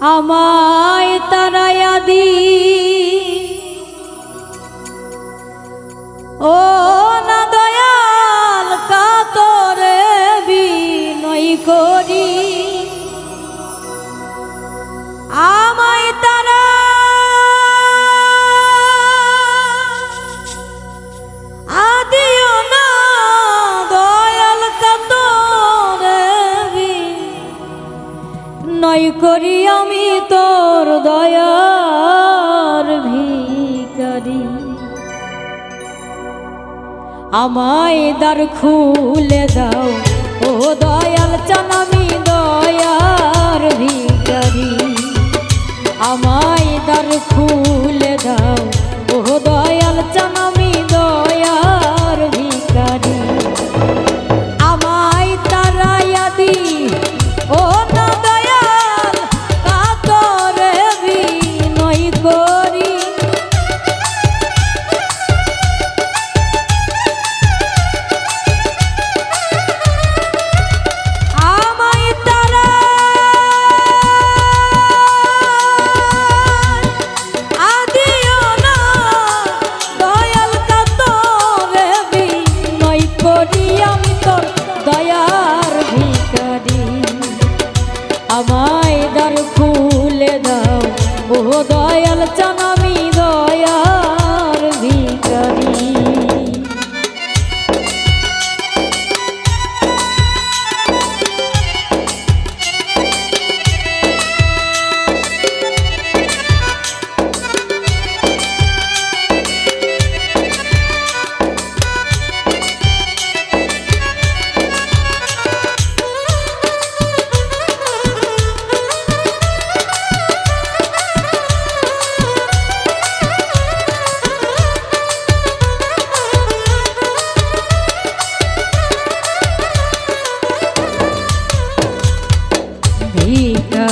আমায় তারায়াদি ও আমায় দ্বার খুলে দাও ও দয়াল চান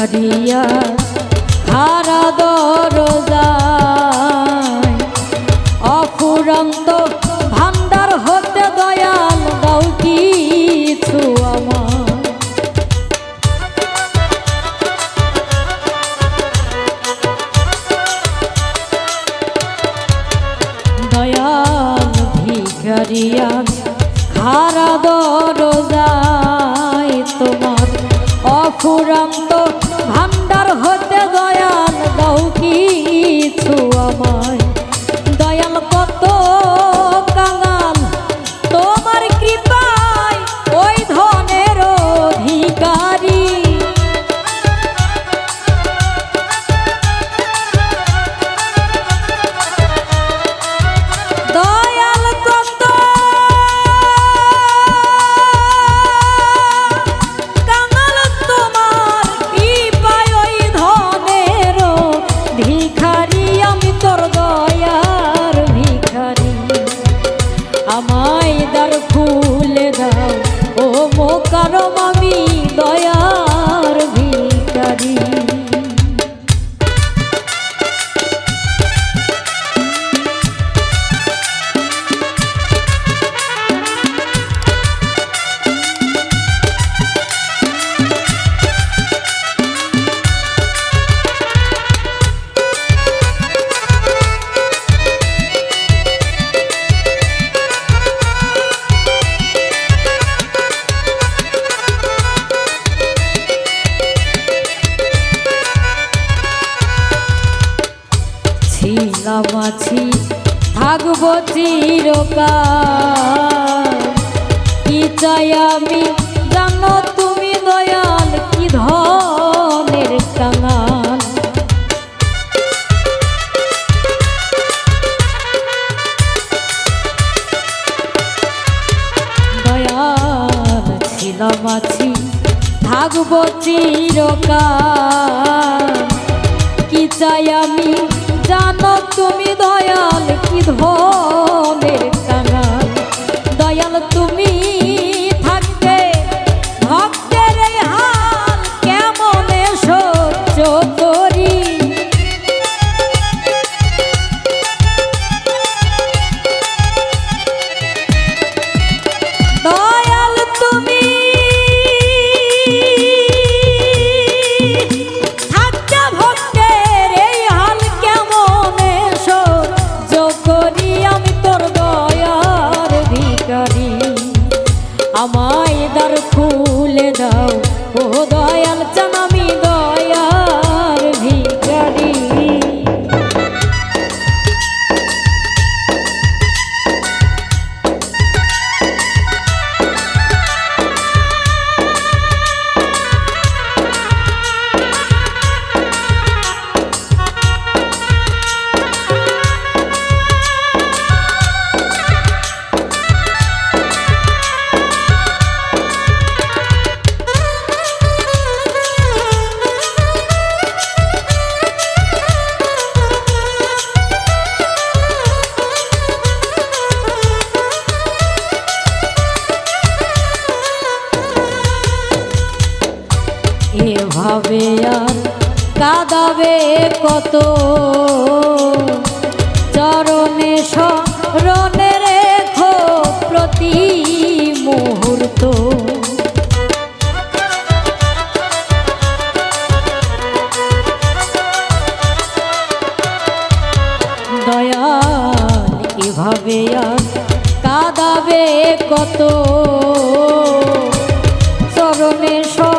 ভিকারিয়া হারা দরজায়। অফুরন্ত ভান্ডার হতে দয়াল দাও কিছু দয়াল ভিখারিয়া খারা দরজায় তোমার অফুরন্ত ছিলাম আছি থাকব চিরকাল। কি চাই আমি? জানো তুমি দয়াল, কি ধনের কাঙাল দয়াল ছিলাম আছি থাকব চিরকাল। কি চাই আমি? তুমি দয়াল কি ধনের কাঙাল? দয়াল তুমি যাবে আর কাদাবে কত? চরণে স্মরণে রেখো প্রতি মুহূর্ত। দয়াল এভাবে আর কাঁদাবে কত? চরণে স্মরণ